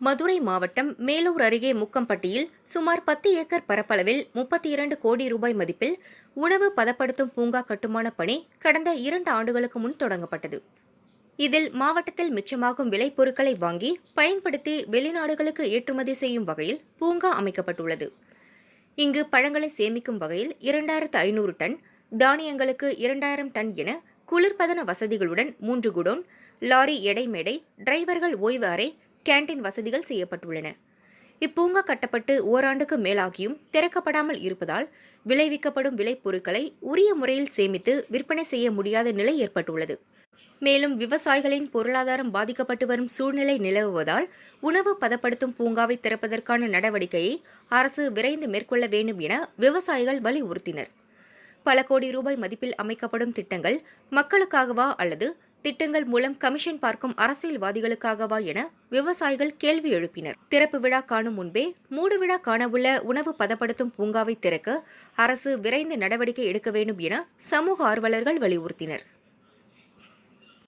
மதுரை மாவட்டம் மேலூர் அருகே முக்கம்பட்டியில் சுமார் பத்து ஏக்கர் பரப்பளவில் முப்பத்தி இரண்டு கோடி ரூபாய் மதிப்பில் உணவு பதப்படுத்தும் பூங்கா கட்டுமான பணி கடந்த இரண்டு ஆண்டுகளுக்கு முன் தொடங்கப்பட்டது. இதில் மாவட்டத்தில் மிச்சமாகும் விளைபொருட்களை வாங்கி பயன்படுத்தி வெளிநாடுகளுக்கு ஏற்றுமதி செய்யும் வகையில் பூங்கா அமைக்கப்பட்டுள்ளது. இங்கு பழங்களை சேமிக்கும் வகையில் இரண்டாயிரத்து ஐநூறு டன் தானியங்களுக்கு இரண்டாயிரம் டன் என குளிர்பதன வசதிகளுடன் மூன்று குடோன் லாரி எடை மேடை டிரைவர்கள் ஓய்வு அறை கேண்டீன் வசதிகள் செய்யப்பட்டுள்ளன. இப்பூங்கா கட்டப்பட்டு ஓராண்டுக்கு மேலாகியும் திறக்கப்படாமல் இருப்பதால் விளைவிக்கப்படும் விளைபொருட்களை உரிய முறையில் சேமித்து விற்பனை செய்ய முடியாத நிலை ஏற்பட்டுள்ளது. மேலும் விவசாயிகளின் பொருளாதாரம் பாதிக்கப்பட்டு வரும் சூழ்நிலை நிலவுவதால் உணவு பதப்படுத்தும் பூங்காவை திறப்பதற்கான நடவடிக்கையை அரசு விரைந்து மேற்கொள்ள வேண்டும் என விவசாயிகள் வலியுறுத்தினர். பல கோடி ரூபாய் மதிப்பில் அமைக்கப்படும் திட்டங்கள் மக்களுக்காகவா அல்லது திட்டங்கள் மூலம் கமிஷன் பார்க்கும் அரசியல்வாதிகளுக்காகவா என விவசாயிகள் கேள்வி எழுப்பினர். திறப்பு விழா காணும் முன்பே மூடு விழா காணவுள்ள உணவு பதப்படுத்தும் பூங்காவை திறக்க அரசு விரைந்து நடவடிக்கை எடுக்க வேண்டும் என சமூக ஆர்வலர்கள் வலியுறுத்தினர்.